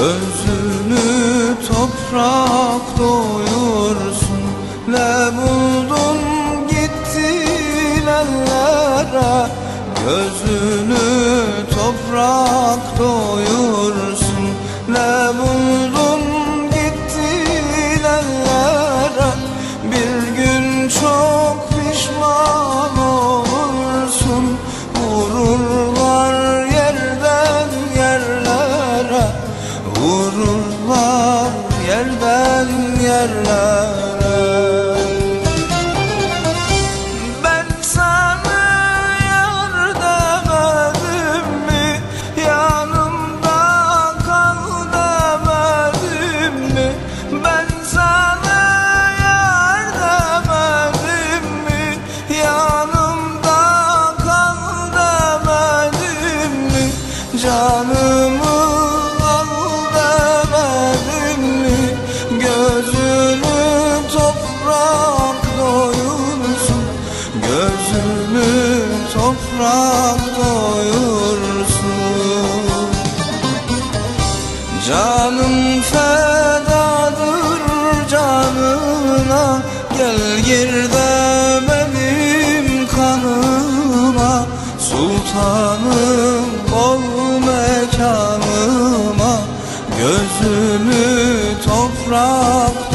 Gözünü toprak doyursun. Ne buldun gittin ellere. Gözünü toprak doyursun. Toprak doyursun. Canım fedadır canına Gel gir de benim kanıma. Sultanım ol mekanıma Gözünü toprak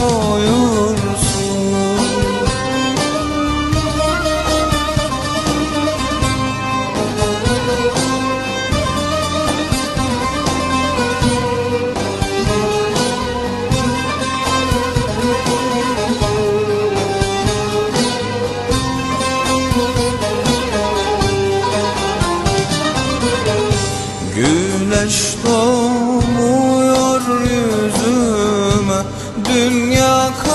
Güneş doğmuyor yüzüme. Dünya karanlık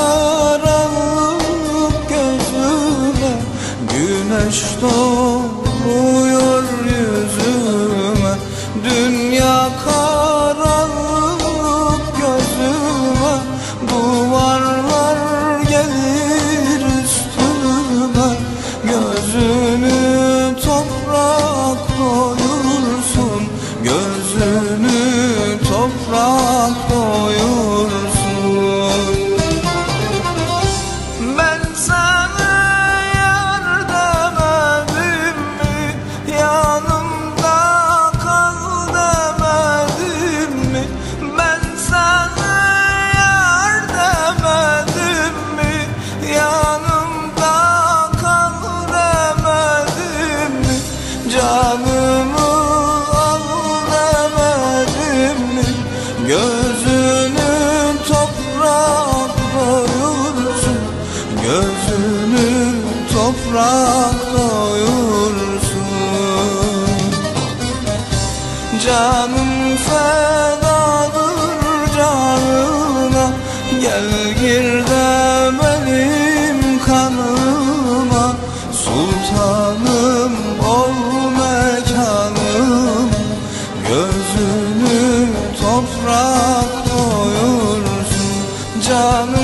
toprak doyursun. Ben sana yar demedim mi Yanımda kal demedim mi? Ben sana yar demedim mi Yanımda kal demedim mi? Canımı Gözünü toprak doyursun. Canım fedadır canına Gel gir de benim kanıma. Sultanım ol mekanım Gözünü toprak doyursun. Canım